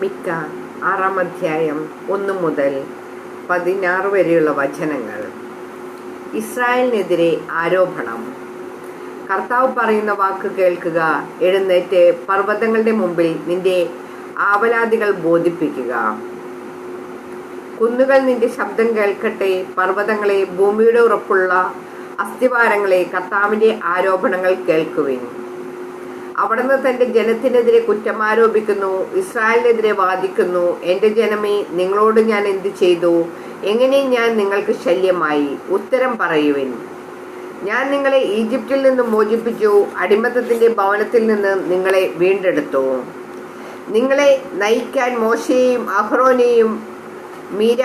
മിക്ക ആറാം അധ്യായം ഒന്ന് മുതൽ പതിനാറ് വരെയുള്ള വചനങ്ങൾ. ഇസ്രായേലിനെതിരെ ആരോപണം. കർത്താവ് പറയുന്ന വാക്ക് കേൾക്കുക എഴുന്നേറ്റ് പർവതങ്ങളുടെ മുമ്പിൽ നിന്റെ ആവലാദികൾ ബോധിപ്പിക്കുക. കുന്നുകൾ നിന്റെ ശബ്ദം കേൾക്കട്ടെ പർവതങ്ങളെ ഭൂമിയുടെ ഉറപ്പുള്ള അസ്ഥിവാരങ്ങളെ കർത്താവിന്റെ ആരോപണങ്ങൾ കേൾക്കുവിൻ. അവിടുന്ന് തന്റെ ജനത്തിനെതിരെ കുറ്റം ആരോപിക്കുന്നു ഇസ്രായേലിനെതിരെ വാദിക്കുന്നു. എന്റെ ജനമേ നിങ്ങളോട് ഞാൻ എന്ത് ചെയ്തു? എങ്ങനെ ഞാൻ നിങ്ങൾക്ക് ശല്യമായി? ഉത്തരം പറയുവിൻ. ഞാൻ നിങ്ങളെ ഈജിപ്തിൽ നിന്ന് മോചിപ്പിച്ചു അടിമത്തത്തിന്റെ ഭവനത്തിൽ നിന്ന് നിങ്ങളെ വീണ്ടെടുത്തു. നിങ്ങളെ നയിക്കാൻ മോശയെയും അഹ്റോനെയും മീര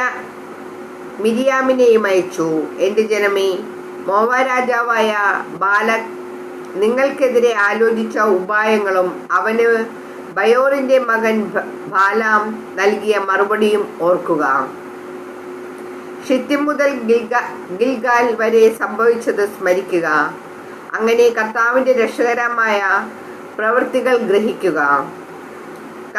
മിരിയാമിനെയും അയച്ചു. എന്റെ ജനമേ മോവ രാജാവായ ബാലക് നിങ്ങൾക്കെതിരെ ആലോചിച്ച ഉപായങ്ങളും അവന് ബയോറിന്റെ മകൻ ബാലാം നൽകിയ മറുപടിയും ഓർക്കുക. ഷിത്തിം മുതൽ ഗിൽഗ ഗിൽഗാൽ വരെ സംഭവിച്ചത് സ്മരിക്കുക. അങ്ങനെ കർത്താവിന്റെ രക്ഷകരമായ പ്രവൃത്തികൾ ഗ്രഹിക്കുക.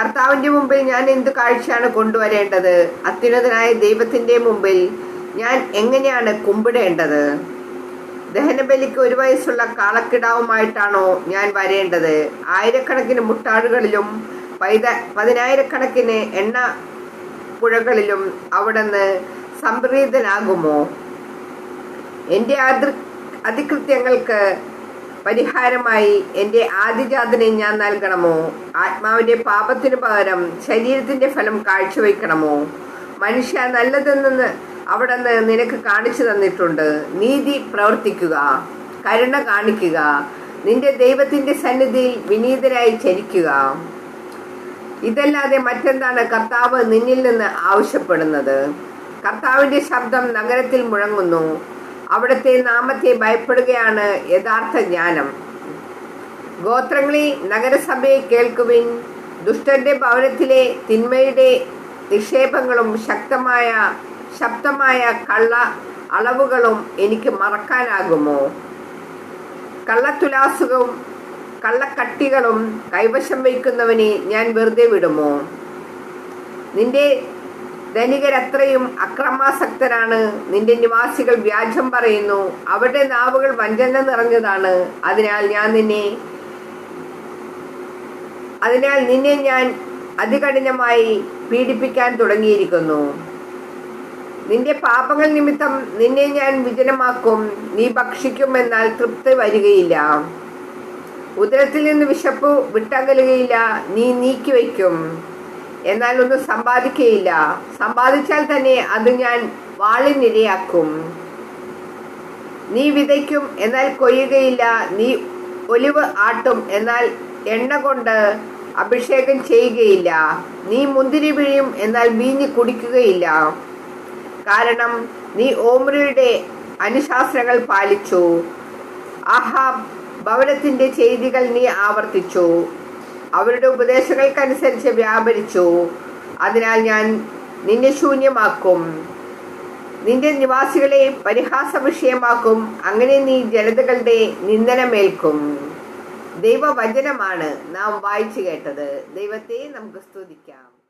കർത്താവിന്റെ മുമ്പിൽ ഞാൻ എന്ത് കാഴ്ചയാണ് കൊണ്ടുവരേണ്ടത്? അത്യുന്നതനായ ദൈവത്തിന്റെ മുമ്പിൽ ഞാൻ എങ്ങനെയാണ് കുമ്പിടേണ്ടത്? ദഹനബലിക്ക് ഒരു വയസ്സുള്ള കാളക്കിടാവുമായിട്ടാണോ ഞാൻ വരേണ്ടത്? ആയിരക്കണക്കിന് മുട്ടാടുകളിലും പൈത പതിനായിരക്കണക്കിന് എണ്ണ പുഴകളിലും അവിടുന്ന് സംപ്രീതനാകുമോ? എന്റെ അതിർ അതികൃത്യങ്ങൾക്ക് പരിഹാരമായി എന്റെ ആദിജാതനെ ഞാൻ നൽകണമോ? ആത്മാവിന്റെ പാപത്തിനു പകരം ശരീരത്തിന്റെ ഫലം കാഴ്ചവെക്കണമോ മനുഷ്യ നല്ലതെന്ന് അവിടുന്ന് നിനക്ക് കാണിച്ചു തന്നിട്ടുണ്ട്. നീതി പ്രവർത്തിക്കുക. കരുണ കാണിക്കുക. നിന്റെ ദൈവത്തിന്റെ സന്നിധിയിൽ വിനീതരായി ചരിക്കുക. ഇതല്ലാതെ മറ്റെന്താണ് കർത്താവ് നിന്നിൽ നിന്ന് ആവശ്യപ്പെടുന്നത്? കർത്താവിന്റെ ശബ്ദം നഗരത്തിൽ മുഴങ്ങുന്നു. അവിടുത്തെ നാമത്തെ ഭയപ്പെടുകയാണ് യഥാർത്ഥ ജ്ഞാനം. ഗോത്രങ്ങളെ നഗരസഭയെ കേൾക്കുവിൻ. ദുഷ്ടന്റെ ഭവനത്തിലെ തിന്മയുടെ നിക്ഷേപങ്ങളും ശക്തമായ ശബ്ദമായ കള്ള അളവുകളും എനിക്ക് മറക്കാനാകുമോ? കള്ളത്തുലാസുകവും കള്ളക്കട്ടികളും കൈവശം വയ്ക്കുന്നവനെ ഞാൻ വെറുതെ വിടുമോ? നിന്റെ ധനികരത്രയും അക്രമാസക്തരാണ് നിന്റെ നിവാസികൾ വ്യാജം പറയുന്നു. അവരുടെ നാവുകൾ വഞ്ചന നിറഞ്ഞതാണ്. അതിനാൽ ഞാൻ നിന്നെ അതിനാൽ നിന്നെ ഞാൻ അതികഠിനമായി പീഡിപ്പിക്കാൻ തുടങ്ങിയിരിക്കുന്നു. നിന്റെ പാപങ്ങൾ നിമിത്തം നിന്നെ ഞാൻ വിജനമാക്കും. നീ ഭക്ഷിക്കുമെന്നാൽ തൃപ്തി വരികയില്ല. ഉദരത്തിൽ നിന്ന് വിശപ്പ് വിട്ടകലുകയില്ല. നീ നീക്കി വയ്ക്കും. എന്നാൽ ഒന്നും സമ്പാദിക്കുകയില്ല സമ്പാദിച്ചാൽ തന്നെ അത് ഞാൻ വാളിനിരയാക്കും നീ വിതയ്ക്കും എന്നാൽ കൊയ്യുകയില്ല. നീ ഒലിവ് ആട്ടും എന്നാൽ എണ്ണ കൊണ്ട് അഭിഷേകം ചെയ്യുകയില്ല. നീ മുന്തിരി വിഴിയും എന്നാൽ വീഞ്ഞ് കുടിക്കുകയില്ല. കാരണം നീ ഓമ്രിയുടെ അനുശാസനകൾ പാലിച്ചു. ആഹാ ഭവനത്തിന്റെ ചെയ്തികൾ നീ ആവർത്തിച്ചു. അവരുടെ ഉപദേശങ്ങൾക്കനുസരിച്ച് വ്യാപരിച്ചു. അതിനാൽ ഞാൻ നിന്നെ ശൂന്യമാക്കും. നിന്റെ നിവാസികളെ പരിഹാസ വിഷയമാക്കും അങ്ങനെ നീ ജനതകളുടെ നിന്ദനമേൽക്കും. ദൈവവചനമാണ് നാം വായിച്ചു കേട്ടത്. ദൈവത്തെ നമുക്ക് സ്തുതിക്കാം.